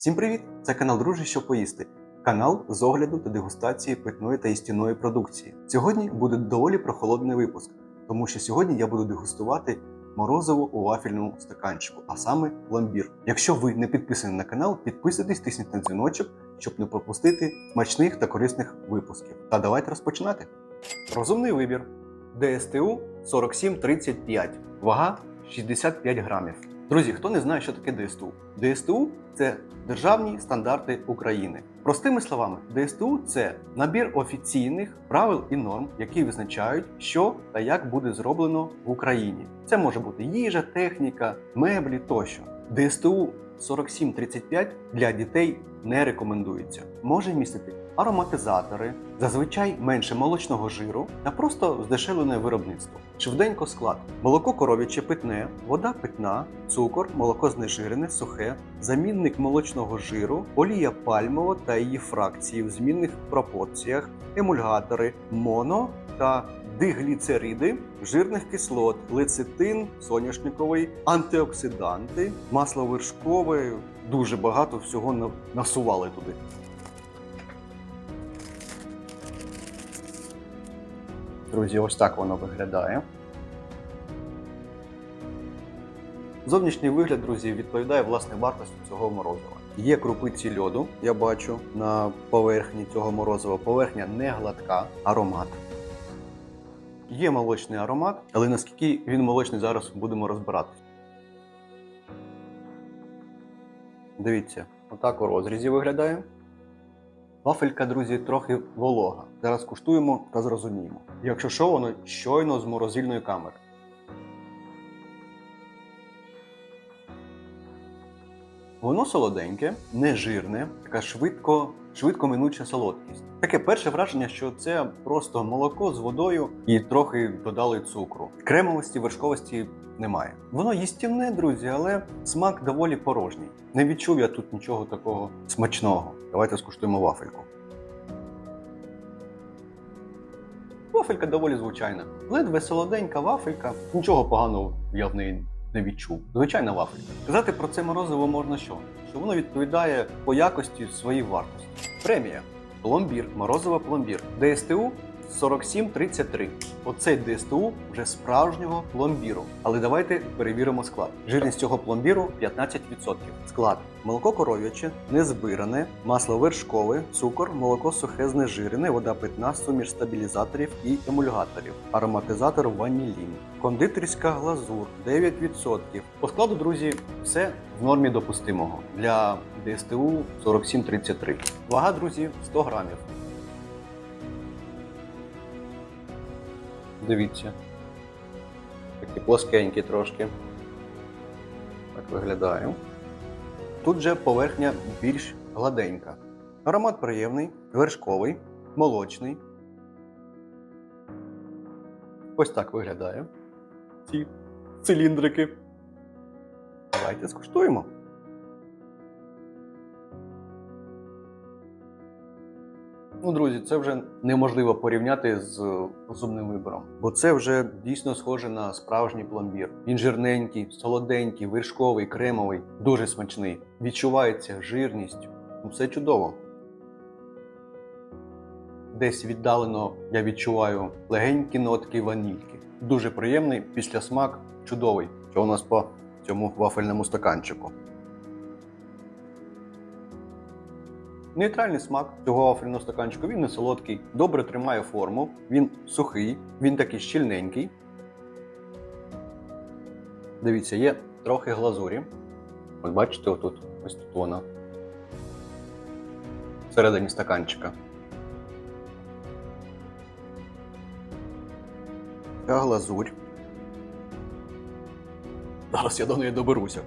Всім привіт! Це канал Друже, що поїсти. Канал з огляду та дегустації питної та істинної продукції. Сьогодні буде доволі прохолодний випуск, тому що сьогодні я буду дегустувати морозиво у вафельному стаканчику, а саме ламбір. Якщо ви не підписані на канал, підписуйтесь, тисніть на дзвіночок, щоб не пропустити смачних та корисних випусків. Та давайте розпочинати. Розумний вибір. ДСТУ 4735, вага 65 грамів. Друзі, хто не знає, що таке ДСТУ? ДСТУ це державні стандарти України. Простими словами, ДСТУ це набір офіційних правил і норм, які визначають, що та як буде зроблено в Україні. Це може бути їжа, техніка, меблі тощо. ДСТУ 4735 для дітей не рекомендується. Може містити ароматизатори, зазвичай менше молочного жиру та просто здешевлене виробництво. Швиденько склад: молоко коров'яче питне, вода питна, цукор, молоко знежирене, сухе, замінник молочного жиру, олія пальмова та її фракції в змінних пропорціях, емульгатори, моно та дигліцериди, жирних кислот, лецитин, соняшниковий, антиоксиданти, масло вершкове. Дуже багато всього на- насували туди. Друзі, ось так воно виглядає. Зовнішній вигляд, друзі, відповідає власне вартості цього морозива. Є крупиці льоду, я бачу на поверхні цього морозива. Поверхня не гладка, аромат. Є молочний аромат, але наскільки він молочний зараз будемо розбиратися. Дивіться, отак у розрізі виглядає. Вафелька, друзі, трохи волога. Зараз куштуємо та зрозуміємо. Якщо що, воно щойно з морозильної камери. Воно солоденьке, не жирне, така швидко, швидко минуча солодкість. Таке перше враження, що це просто молоко з водою і трохи додали цукру. Кремовості, вершковості немає. Воно їстівне, друзі, але смак доволі порожній. Не відчув я тут нічого такого смачного. Давайте скуштуємо вафельку. Вафелька доволі звичайна. Ледве солоденька вафелька. Нічого поганого я в неї не відчув. Звичайна вафелька. Казати про це морозиво можна що? Що воно відповідає по якості своїй вартості. Премія. Пломбір, морозиво пломбір. ДСТУ 4733. Оцей ДСТУ вже справжнього пломбіру. Але давайте перевіримо склад. Жирність цього пломбіру 15%. Склад: молоко коров'яче, незбиране, масло вершкове, цукор, молоко сухе знежирене, вода питна, суміш стабілізаторів і емульгаторів, ароматизатор ванілін, кондитерська глазур 9%. По складу, друзі, все в нормі допустимого для ДСТУ 4733. Вага, друзі, 100 грамів. Дивіться. Такі плоскенькі трошки. Так виглядає. Тут же поверхня більш гладенька. Аромат приємний, вершковий, молочний. Ось так виглядає. Ці циліндрики. Давайте скуштуємо. Ну, друзі, це вже неможливо порівняти з розумним вибором, бо це вже дійсно схоже на справжній пломбір. Він жирненький, солоденький, вершковий, кремовий, дуже смачний. Відчувається жирність. Ну, все чудово. Десь віддалено я відчуваю легенькі нотки ванільки. Дуже приємний післясмак, чудовий. Що у нас по цьому вафельному стаканчику. Нейтральний смак цього вафельного стаканчику, він не солодкий, добре тримає форму, він сухий, він такий щільненький. Дивіться, є трохи глазурі. Ось бачите, отут, ось тут вона. Всередині стаканчика. Ця глазурь. Зараз я до неї доберуся.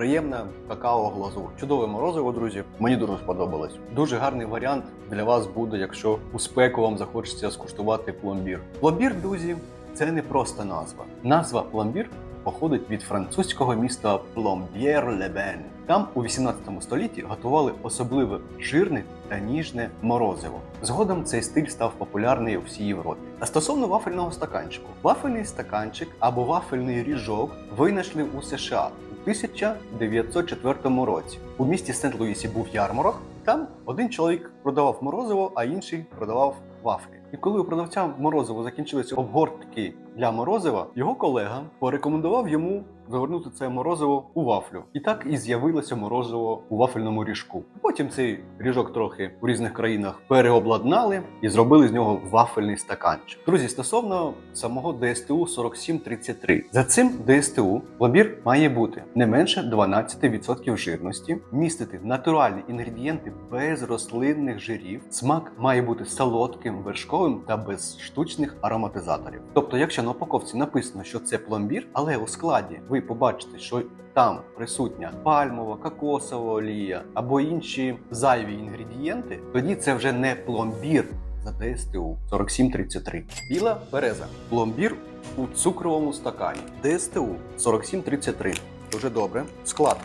Приємна какао-глазур. Чудове морозиво, друзі. Мені дуже сподобалось. Дуже гарний варіант для вас буде, якщо у спеку вам захочеться скуштувати пломбір. Пломбір, друзі, це не просто назва. Назва пломбір походить від французького міста Пломб'єр-Лебен. Там у 18 столітті готували особливе жирне та ніжне морозиво. Згодом цей стиль став популярний у всій Європі. А стосовно вафельного стаканчику, вафельний стаканчик або вафельний ріжок винайшли у США 1904 році. У місті Сент-Луісі був ярмарок. Там один чоловік продавав морозиво, а інший продавав вафлі. І коли у продавця морозиво закінчилися обгортки для морозива, його колега порекомендував йому завернути це морозиво у вафлю. І так і з'явилося морозиво у вафельному ріжку. Потім цей ріжок трохи у різних країнах переобладнали і зробили з нього вафельний стаканчик. Друзі, стосовно самого ДСТУ 4733. За цим ДСТУ пломбір має бути не менше 12% жирності, містити натуральні інгредієнти без рослинних жирів. Смак має бути солодким, вершковим та без штучних ароматизаторів. Тобто, якщо на упаковці написано, що це пломбір, але у складі ви побачите, що там присутня пальмова, кокосова олія або інші зайві інгредієнти, тоді це вже не пломбір за ДСТУ 4733. Біла береза. Пломбір у цукровому стакані. ДСТУ 4733. Дуже добре. Склад.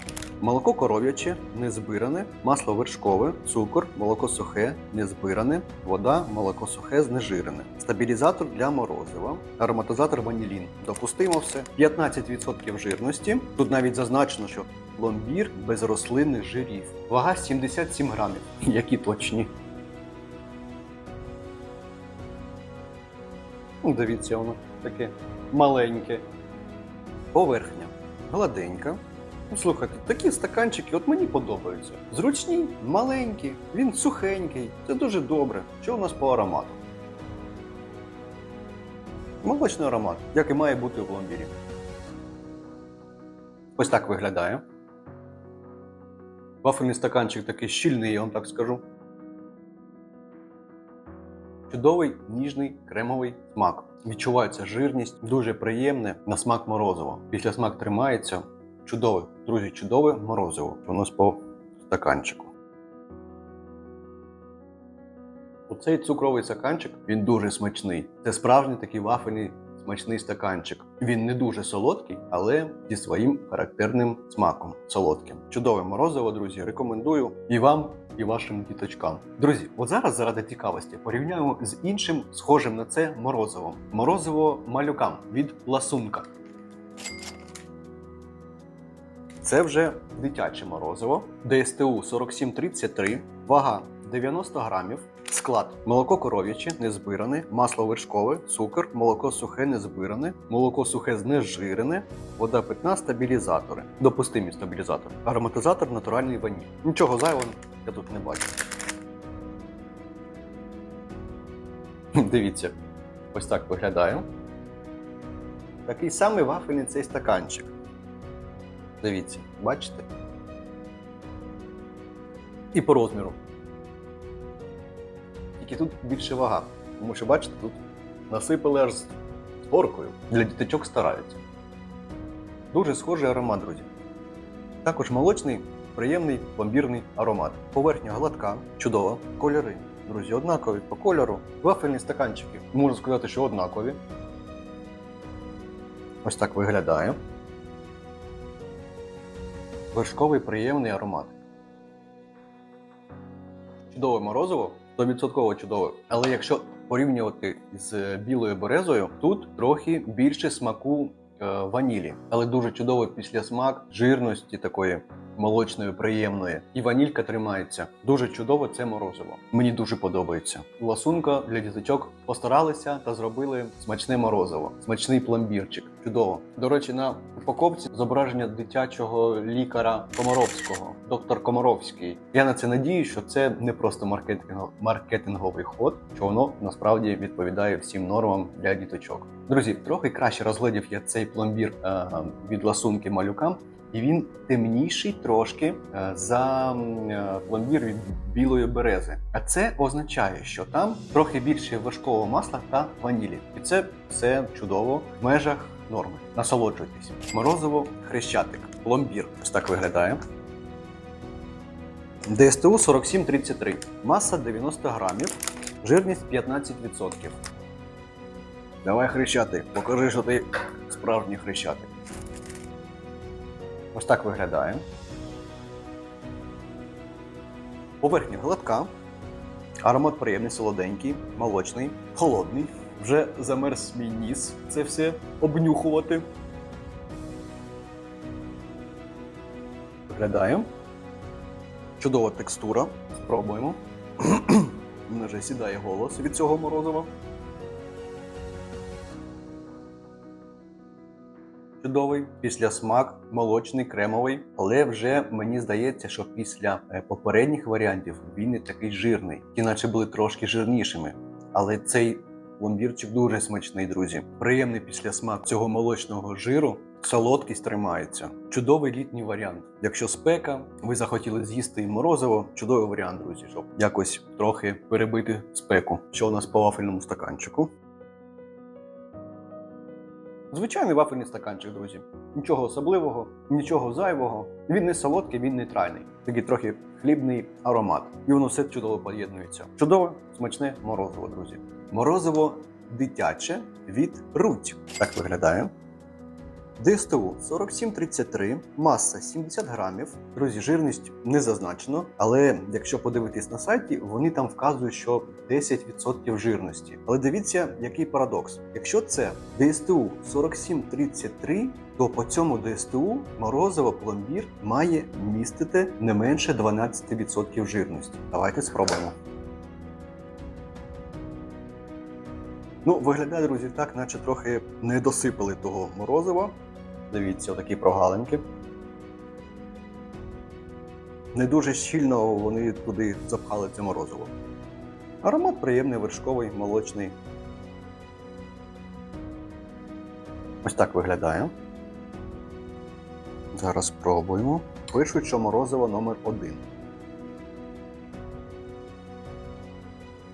Молоко коров'яче, незбиране, масло вершкове, цукор, молоко сухе, незбиране, вода, молоко сухе, знежирене, стабілізатор для морозива, ароматизатор ванілін. Допустимо все. 15% жирності. Тут навіть зазначено, що пломбір без рослинних жирів. Вага 77 грамів. Які точні. Ну, Дивіться, воно таке маленьке. Поверхня гладенька. Ну, слухайте, такі стаканчики от мені подобаються. Зручні, маленькі, він сухенький. Це дуже добре. Що у нас по аромату? Молочний аромат, як і має бути у пломбірі. Ось так виглядає. Вафельний стаканчик такий щільний, я вам так скажу. Чудовий ніжний кремовий смак. Відчувається жирність, дуже приємне на смак морозиво. Після смак тримається. Чудове, друзі, чудове морозиво. У нас по стаканчику. Оцей цукровий стаканчик він дуже смачний. Це справжній такий вафельний смачний стаканчик. Він не дуже солодкий, але зі своїм характерним смаком солодким. Чудове морозиво, друзі, рекомендую і вам, і вашим діточкам. Друзі, от зараз заради цікавості порівняємо з іншим схожим на це морозивом. Морозиво малюкам від ласунка. Це вже дитяче морозиво. ДСТУ 4733, вага 90 грамів, склад молоко коров'яче, незбиране, масло вершкове, цукор, молоко сухе незбиране, молоко сухе знежирене, вода питна, стабілізатори. Допустимі стабілізатори. Ароматизатор натуральний ваніль. Нічого зайвого я тут не бачу. Дивіться, ось так виглядає. Такий самий вафельний цей стаканчик. Дивіться, бачите? І по розміру. Тільки тут більше вага. Тому що, бачите, тут насипали аж з горкою. Для діточок стараються. Дуже схожий аромат, друзі. Також молочний, приємний пломбірний аромат. Поверхня гладка, чудова, кольори. Друзі, однакові по кольору. Вафельні стаканчики, можна сказати, що однакові. Ось так виглядає. Вершковий приємний аромат. Чудове морозиво, 100% чудове. Але якщо порівнювати з білою березою, тут трохи більше смаку е, ванілі. Але дуже чудовий післясмак жирності такої молочної, приємної. І ванілька тримається. Дуже чудово це морозиво. Мені дуже подобається. Ласунка для діточок постаралися та зробили смачне морозиво, смачний пломбірчик. Чудово. До речі, на упаковці зображення дитячого лікаря Комаровського, доктор Комаровський. Я на це надію, що це не просто маркетинго- маркетинговий ход, що воно насправді відповідає всім нормам для діточок. Друзі, трохи краще розглядів я цей пломбір е, від ласунки малюкам. І він темніший трошки е, за е, пломбір від білої берези. А це означає, що там трохи більше вершкового масла та ванілі. І це все чудово в межах норми. Насолоджуйтесь. Морозиво хрещатик. Пломбір. Ось так виглядає. ДСТУ 4733. Маса 90 грамів. Жирність 15%. Давай хрещатик. Покажи, що ти справжній хрещатик. Ось так виглядає. Поверхня гладка. Аромат приємний, солоденький, молочний, холодний. Вже замерз мій ніс це все обнюхувати. виглядає. Чудова текстура. Спробуємо. Вже сідає голос від цього морозива. Чудовий, після смак, молочний, кремовий, але вже мені здається, що після е, попередніх варіантів він не такий жирний. Ті наче були трошки жирнішими. Але цей пломбірчик дуже смачний, друзі. Приємний після смак цього молочного жиру. Солодкість тримається. Чудовий літній варіант. Якщо спека, ви захотіли з'їсти морозиво, чудовий варіант, друзі, щоб якось трохи перебити спеку. Що у нас по вафельному стаканчику? Звичайний вафельний стаканчик, друзі. Нічого особливого, нічого зайвого. Він не солодкий, він нейтральний. Такий трохи хлібний аромат. І воно все чудово поєднується. Чудове, смачне морозиво, друзі. Морозиво дитяче від Руть. Так виглядає. ДСТУ 4733, маса 70 грамів. Друзі, жирність не зазначено, але якщо подивитись на сайті, вони там вказують, що 10% жирності. Але дивіться, який парадокс. Якщо це ДСТУ 4733, то по цьому ДСТУ морозиво пломбір має містити не менше 12% жирності. Давайте спробуємо. Ну, виглядає, друзі, так, наче трохи не досипали того морозива. Дивіться, отакі прогалинки. Не дуже щільно вони туди запхали це морозиво. Аромат приємний, вершковий, молочний. Ось так виглядає. Зараз спробуємо. Пишуть, що морозиво номер один.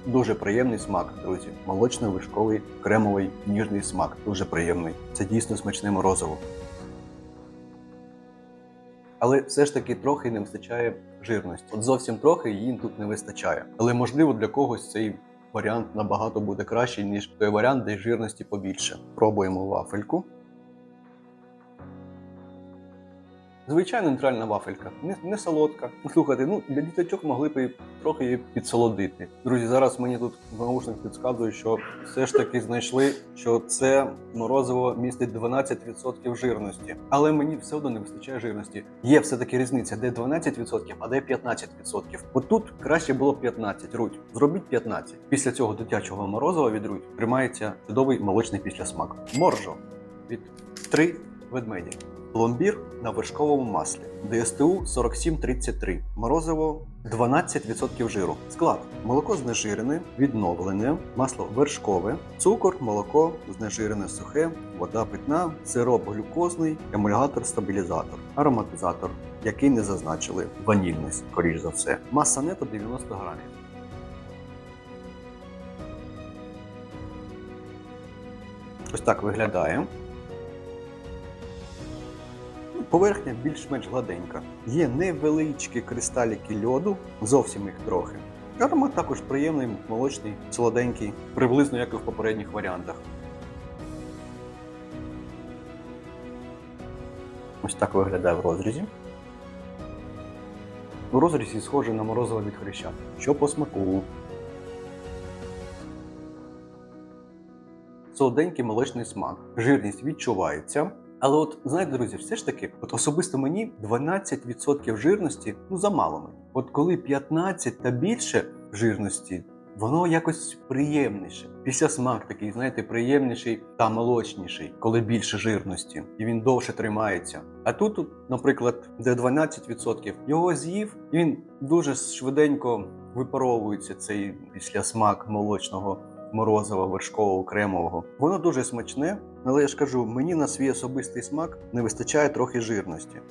Дуже приємний смак, друзі. Молочний, вишковий, кремовий, ніжний смак. Дуже приємний. Це дійсно смачне морозиво. Але все ж таки трохи не вистачає жирності. От зовсім трохи її тут не вистачає. Але можливо для когось цей варіант набагато буде кращий, ніж той варіант, де жирності побільше. Пробуємо вафельку. Звичайна нейтральна вафелька, не, не солодка. Ну, Слухайте, ну для діточок могли б і трохи її підсолодити. Друзі, зараз мені тут наушник підказує, що все ж таки знайшли, що це морозиво містить 12% жирності. Але мені все одно не вистачає жирності. Є все-таки різниця, де 12%, а де 15%. От тут краще було 15, Руть. Зробіть 15. Після цього дитячого морозива від Руть тримається чудовий молочний післясмак. Моржо від 3 ведмеді. Пломбір на вершковому маслі. ДСТУ 4733. Морозиво 12% жиру. Склад: молоко знежирене, відновлене, масло вершкове, цукор, молоко знежирене сухе, вода питна, сироп глюкозний, емульгатор-стабілізатор, ароматизатор, який не зазначили. Ванільний, скоріш за все. Маса нето 90 грамів. Ось так виглядає. Поверхня більш-менш гладенька. Є невеличкі кристаліки льоду, зовсім їх трохи. Аромат також приємний, молочний, солоденький, приблизно як і в попередніх варіантах. Ось так виглядає в розрізі. У розрізі схоже на морозиво від хреща. Що по смаку? солоденький молочний смак. Жирність відчувається. Але от знаєте, друзі, все ж таки, от особисто мені 12% жирності ну замало мені. От коли 15 та більше жирності, воно якось приємніше. Після смак такий, знаєте, приємніший та молочніший, коли більше жирності, і він довше тримається. А тут, наприклад, де 12%, його з'їв, і він дуже швиденько випаровується цей післясмак молочного морозива, вершкового, кремового. Воно дуже смачне, але я ж кажу, мені на свій особистий смак не вистачає трохи жирності.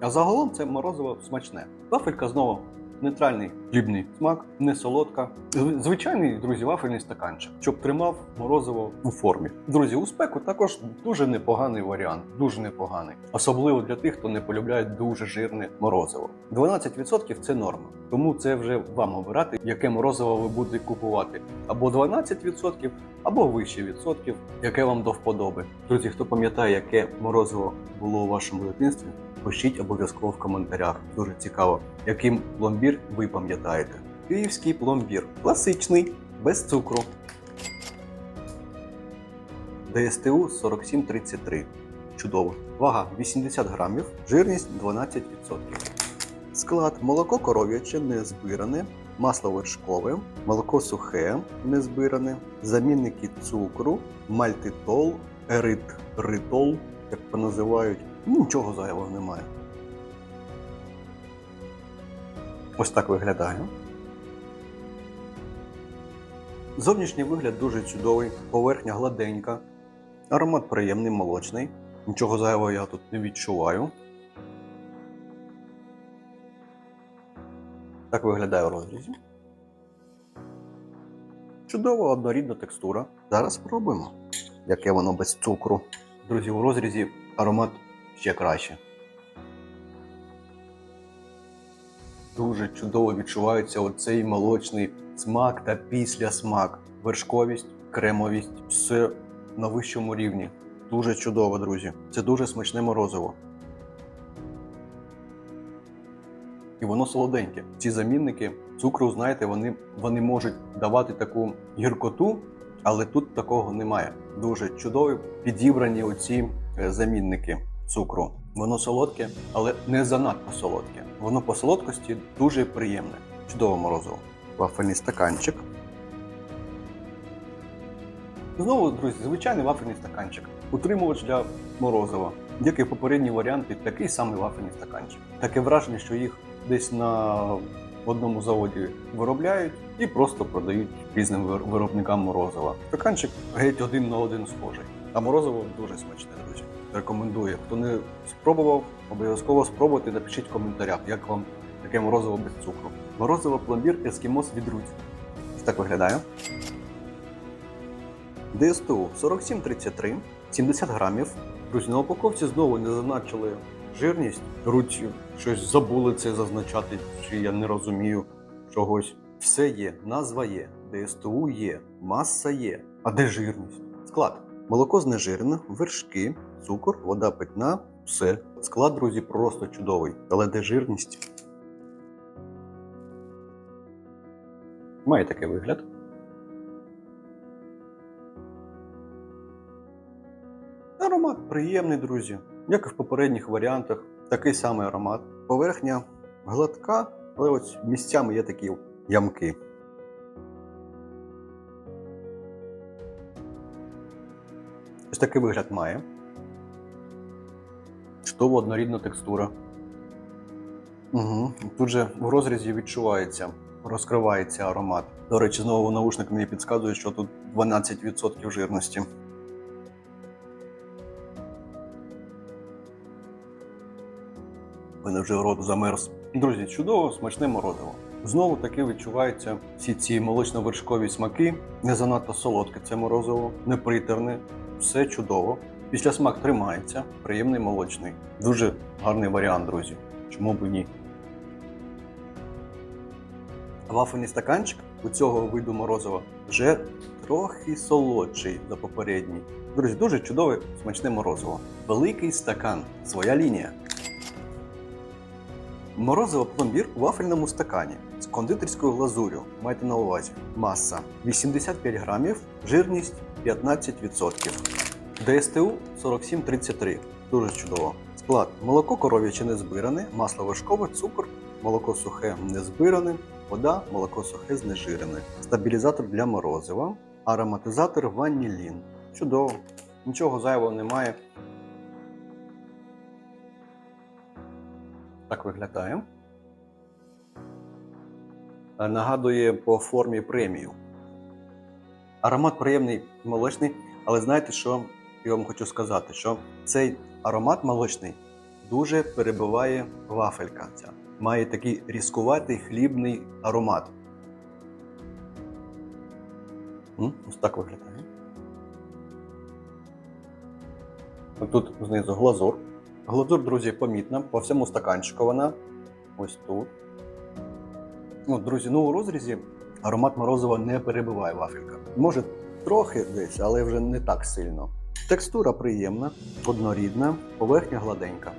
А загалом це морозиво смачне. Вафелька знову нейтральний хлібний смак, не солодка. Звичайний, друзі, вафельний стаканчик, щоб тримав морозиво у формі. Друзі, у спеку також дуже непоганий варіант, дуже непоганий. Особливо для тих, хто не полюбляє дуже жирне морозиво. 12% це норма. Тому це вже вам обирати, яке морозиво ви будете купувати. Або 12%, або вище відсотків, яке вам до вподоби. Друзі, хто пам'ятає, яке морозиво було у вашому дитинстві, пишіть обов'язково в коментарях. Дуже цікаво, яким пломбір ви пам'ятаєте. Київський пломбір. Класичний, без цукру. ДСТУ 4733. чудово. Вага 80 грамів, жирність 12%. Склад молоко коров'яче не збиране, масло вершкове, молоко сухе не збиране, замінники цукру, мальтитол, еритритол, як поназивають. Нічого зайвого немає. Ось так виглядає. Зовнішній вигляд дуже чудовий, поверхня гладенька, аромат приємний, молочний. Нічого зайвого я тут не відчуваю. Так виглядає в розрізі. Чудова однорідна текстура. Зараз спробуємо, яке воно без цукру. Друзі, у розрізі аромат ще краще. Дуже чудово відчувається оцей молочний смак та післясмак. Вершковість, кремовість все на вищому рівні. Дуже чудово, друзі. Це дуже смачне морозиво. І воно солоденьке. Ці замінники цукру, знаєте, вони, вони можуть давати таку гіркоту, але тут такого немає. Дуже чудові підібрані оці е, замінники цукру. Воно солодке, але не занадто солодке. Воно по солодкості дуже приємне. Чудово морозиво. Вафельний стаканчик. Знову, друзі, звичайний вафельний стаканчик. Утримувач для морозива. Як і попередні варіанти, такий самий вафельний стаканчик. Таке враження, що їх десь на одному заводі виробляють і просто продають різним виробникам морозива. Стаканчик геть один на один схожий. А морозиво дуже смачне, друзі. Рекомендую. Хто не спробував, обов'язково спробуйте, напишіть в коментарях, як вам таке морозиво без цукру. Морозиво пломбір Ескімос від Руць. Так виглядає. ДСТУ 4733, 70 грамів. Друзі, на упаковці знову не зазначили жирність. Руть щось забули це зазначати, чи я не розумію чогось. Все є, назва є, ДСТУ є, маса є. А де жирність? Склад. Молоко знежирене, вершки, цукор, вода питна, все. Склад, друзі, просто чудовий. Але де жирність? Має такий вигляд. Аромат приємний, друзі. Як і в попередніх варіантах, такий самий аромат. Поверхня гладка, але ось місцями є такі ямки. Ось такий вигляд має. Чудова однорідна текстура. Угу. Тут же в розрізі відчувається, розкривається аромат. До речі, знову наушник мені підказує, що тут 12% жирності. Мене вже рот замерз. Друзі, чудово, смачне морозиво. Знову таки відчуваються всі ці молочно-вершкові смаки. Не занадто солодке це морозиво, не притерне, все чудово. Після смак тримається, приємний молочний. Дуже гарний варіант, друзі. Чому б ні? Вафельний стаканчик у цього виду морозива вже трохи солодший за попередній. Друзі, дуже чудове смачне морозиво. Великий стакан, своя лінія. Морозиво пломбір у вафельному стакані з кондитерською глазур'ю. Майте на увазі. Маса 85 грамів, жирність 15%. ДСТУ 4733. Дуже чудово. Склад: молоко коров'яче не збиране, масло вершкове, цукор, молоко сухе не збиране, вода, молоко сухе знежирене, стабілізатор для морозива, ароматизатор ванілін. Чудово. Нічого зайвого немає. Так виглядає. Е, Нагадує по формі премію. Аромат приємний молочний, але знаєте, що я вам хочу сказати? Що цей аромат молочний дуже перебиває вафелька. Ця. Має такий різкуватий хлібний аромат. Ось так виглядає. Тут знизу глазур. Глазур, друзі, помітна. По всьому стаканчику вона. Ось тут. Ну, друзі, ну у розрізі аромат морозива не перебиває вафелька. Може, трохи десь, але вже не так сильно. Текстура приємна, однорідна, поверхня гладенька.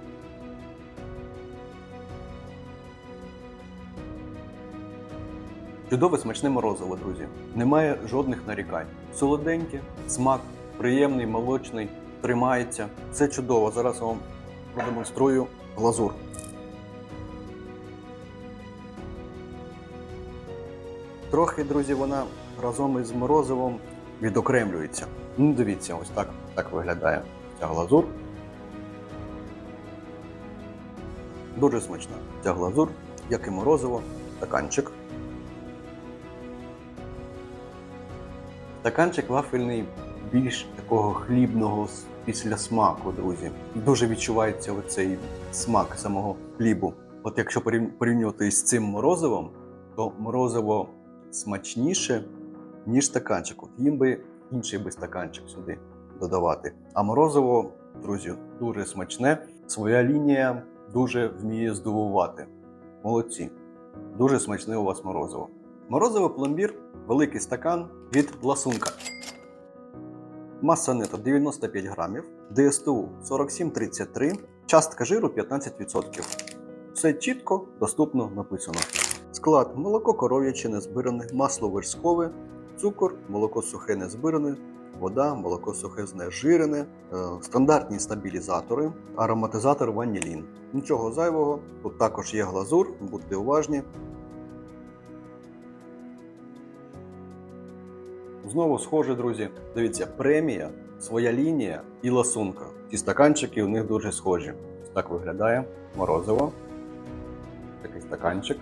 Чудове смачне морозиво, друзі. Немає жодних нарікань. Солоденьке, смак, приємний, молочний. тримається. Все чудово. Зараз вам продемонструю глазур. Трохи, друзі, вона разом із морозивом відокремлюється. Ну, дивіться, ось так, так виглядає ця глазур. Дуже смачна ця глазур, як і морозиво, стаканчик. Стаканчик вафельний більш такого хлібного с- післясмаку, друзі. Дуже відчувається оцей смак самого хлібу. От якщо порівнювати з цим морозивом, то морозиво смачніше, ніж стаканчик. От їм би інший би стаканчик сюди додавати. А морозиво, друзі, дуже смачне. Своя лінія дуже вміє здивувати. Молодці. Дуже смачне у вас морозиво. Морозиво пломбір, великий стакан від ласунка. Маса нета 95 грамів, ДСТУ 4733, частка жиру 15%. Все чітко, доступно написано. Склад молоко коров'яче незбиране, масло вершкове, цукор, молоко сухе незбиране, вода, молоко сухе знежирене, е, стандартні стабілізатори, ароматизатор ванілін. Нічого зайвого, тут також є глазур, будьте уважні. Знову схоже, друзі. Дивіться, премія, своя лінія і ласунка. Ці стаканчики у них дуже схожі. Так виглядає морозиво. Такий стаканчик.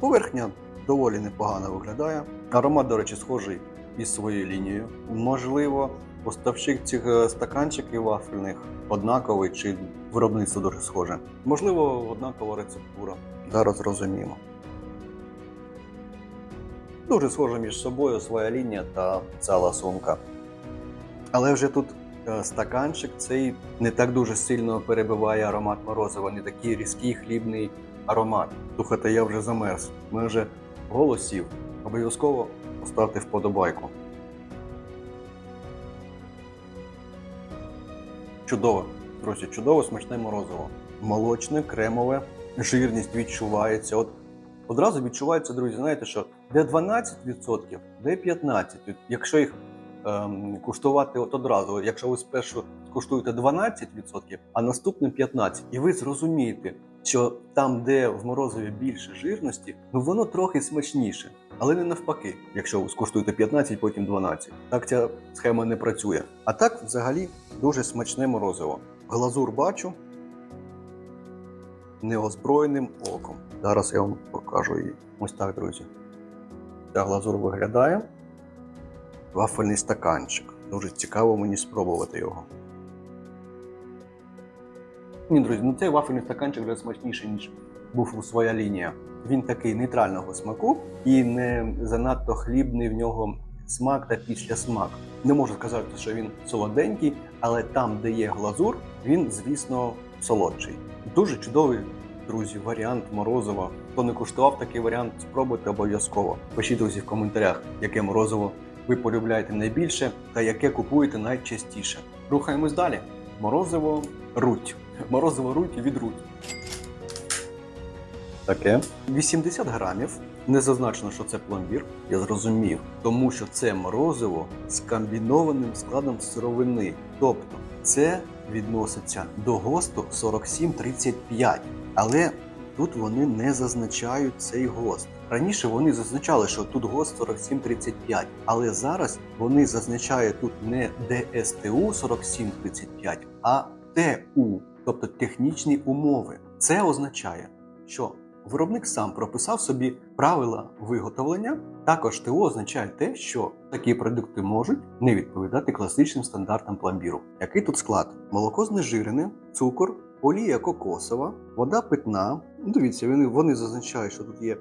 Поверхня доволі непогано виглядає. Аромат, до речі, схожий із своєю лінією. Можливо, поставщик цих е, стаканчиків вафельних однаковий чи виробництво дуже схоже. Можливо, однакова рецептура. Зараз зрозуміємо. Дуже схожа між собою своя лінія та ця ласунка. Але вже тут е, стаканчик цей не так дуже сильно перебиває аромат морозива, не такий різкий хлібний аромат. Слухайте, я вже замерз. Ми вже голосів. Обов'язково поставте вподобайку. Чудово, друзі, чудово смачне морозиво. Молочне, кремове, жирність відчувається. От одразу відчувається, друзі, знаєте, що де 12%, де 15%. Якщо їх ем, куштувати от одразу, якщо ви спершу скуштуєте 12%, а наступним 15%, і ви зрозумієте, що там, де в морозиві більше жирності, ну воно трохи смачніше. Але не навпаки, якщо скуштуєте 15, потім 12. Так ця схема не працює. А так, взагалі, дуже смачне морозиво. Глазур бачу неозброєним оком. Зараз я вам покажу її. Ось так, друзі. Ця глазур виглядає. Вафельний стаканчик. Дуже цікаво мені спробувати його. Ні, друзі, ну цей вафельний стаканчик вже смачніший, ніж був у своя лінія. Він такий нейтрального смаку і не занадто хлібний в нього смак та післясмак. Не можу сказати, що він солоденький, але там, де є глазур, він, звісно, солодший. Дуже чудовий, друзі, варіант морозива. Хто не куштував такий варіант, спробуйте обов'язково. Пишіть друзі в коментарях, яке морозиво ви полюбляєте найбільше та яке купуєте найчастіше. Рухаємось далі. Морозиво руть. Морозиво руть від руть. Таке. 80 грамів. Не зазначено, що це пломбір. Я зрозумів, тому що це морозиво з комбінованим складом сировини. Тобто це відноситься до ГОСТу 4735. Але тут вони не зазначають цей ГОСТ. Раніше вони зазначали, що тут ГОСТ 4735, але зараз вони зазначають тут не ДСТУ 4735, а ТУ, тобто технічні умови. Це означає, що виробник сам прописав собі правила виготовлення. Також ТО означає те, що такі продукти можуть не відповідати класичним стандартам пломбіру. Який тут склад? Молоко знежирене, цукор, олія кокосова, вода питна. Ну, Дивіться, вони, вони зазначають, що тут є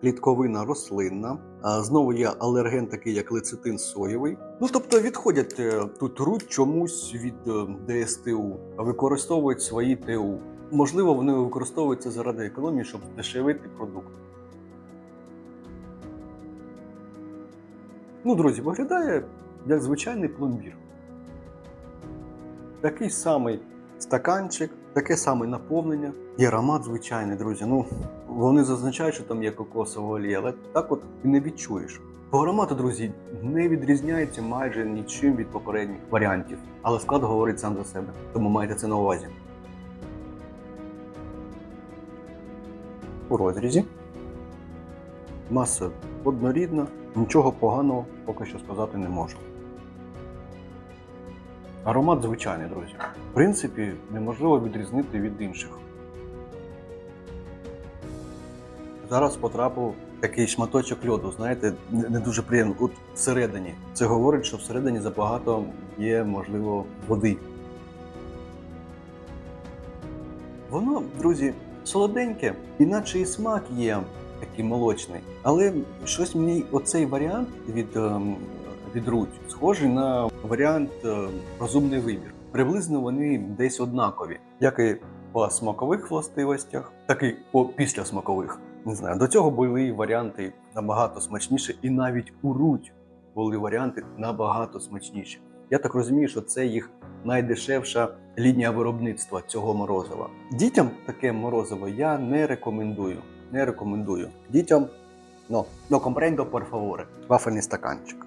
клітковина рослинна. Знову є алерген, такий як лецитин соєвий. Ну тобто відходять е, тут руть чомусь від е, ДСТУ, використовують свої ТУ. Можливо, вони використовуються заради економії, щоб здешевити продукт. Ну, друзі, виглядає як звичайний пломбір. Такий самий стаканчик, таке саме наповнення і аромат звичайний, друзі. Ну, вони зазначають, що там є кокосова олія, але так от і не відчуєш. По аромату, друзі, не відрізняється майже нічим від попередніх варіантів, але склад говорить сам за себе, тому майте це на увазі. У розрізі. Маса однорідна, нічого поганого поки що сказати не можу. Аромат звичайний, друзі. В принципі, неможливо відрізнити від інших. Зараз потрапив такий шматочок льоду, знаєте, не дуже приємно. От всередині. Це говорить, що всередині забагато є, можливо, води. Воно, друзі, солоденьке, іначе і смак є такий молочний. Але щось мені оцей варіант від, ем, від Руть схожий на варіант е, розумний вибір. Приблизно вони десь однакові, як і по смакових властивостях, так і по післясмакових. Не знаю, до цього були варіанти набагато смачніші, і навіть у Руть були варіанти набагато смачніші. Я так розумію, що це їх найдешевша лінія виробництва цього морозива. Дітям таке морозиво я не рекомендую. Не рекомендую. Дітям no, no comprendo, por favore. Вафельний стаканчик.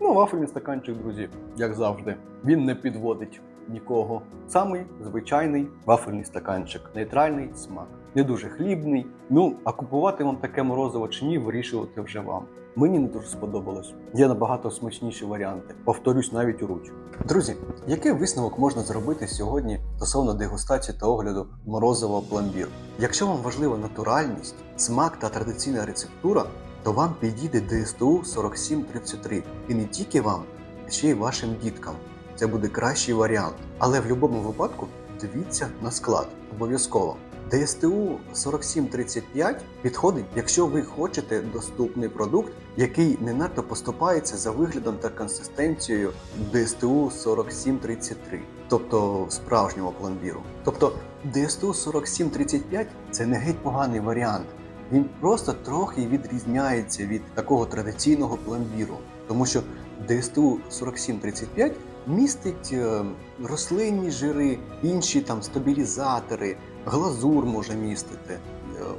Ну, вафельний стаканчик, друзі, як завжди, він не підводить нікого. Самий звичайний вафельний стаканчик, нейтральний смак, не дуже хлібний. Ну, а купувати вам таке морозиво чи ні, вирішувати вже вам. Мені не дуже сподобалось. Є набагато смачніші варіанти. Повторюсь, навіть у руч. Друзі, який висновок можна зробити сьогодні стосовно дегустації та огляду морозивого пломбір? Якщо вам важлива натуральність, смак та традиційна рецептура, то вам підійде ДСТУ 4733. І не тільки вам, а ще й вашим діткам. Це буде кращий варіант. Але в будь-якому випадку дивіться на склад обов'язково. ДСТУ 4735 підходить, якщо ви хочете доступний продукт, який не надто поступається за виглядом та консистенцією ДСТУ 4733, тобто справжнього пломбіру. Тобто ДСТУ 4735 це не геть поганий варіант. Він просто трохи відрізняється від такого традиційного пломбіру, тому що ДСТУ 4735 містить е, рослинні жири, інші там стабілізатори, глазур може містити, е,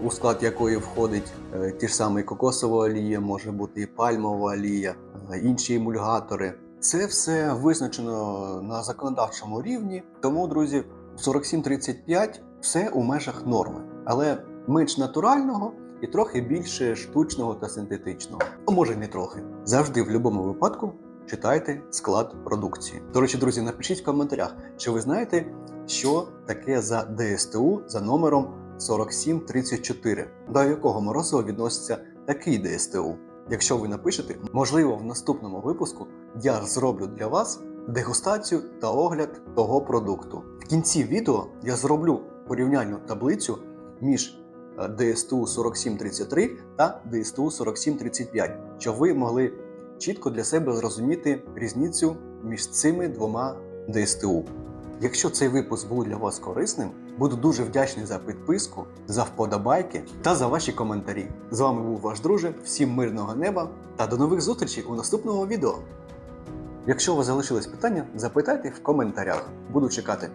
у склад якої входить е, ті ж самі кокосова олія, може бути і пальмова олія, інші емульгатори. Це все визначено на законодавчому рівні, тому, друзі, 4735 все у межах норми, але менш натурального і трохи більше штучного та синтетичного. А може не трохи. Завжди в будь-якому випадку читайте склад продукції. До речі, друзі, напишіть в коментарях, чи ви знаєте, що таке за ДСТУ за номером 4734, до якого морозива відноситься такий ДСТУ. Якщо ви напишете, можливо, в наступному випуску я зроблю для вас дегустацію та огляд того продукту. В кінці відео я зроблю порівняльну таблицю між ДСТУ 4733 та ДСТУ 4735, щоб ви могли чітко для себе зрозуміти різницю між цими двома ДСТУ. Якщо цей випуск був для вас корисним, буду дуже вдячний за підписку, за вподобайки та за ваші коментарі. З вами був ваш друже, всім мирного неба та до нових зустрічей у наступному відео. Якщо у вас залишились питання, запитайте в коментарях. Буду чекати.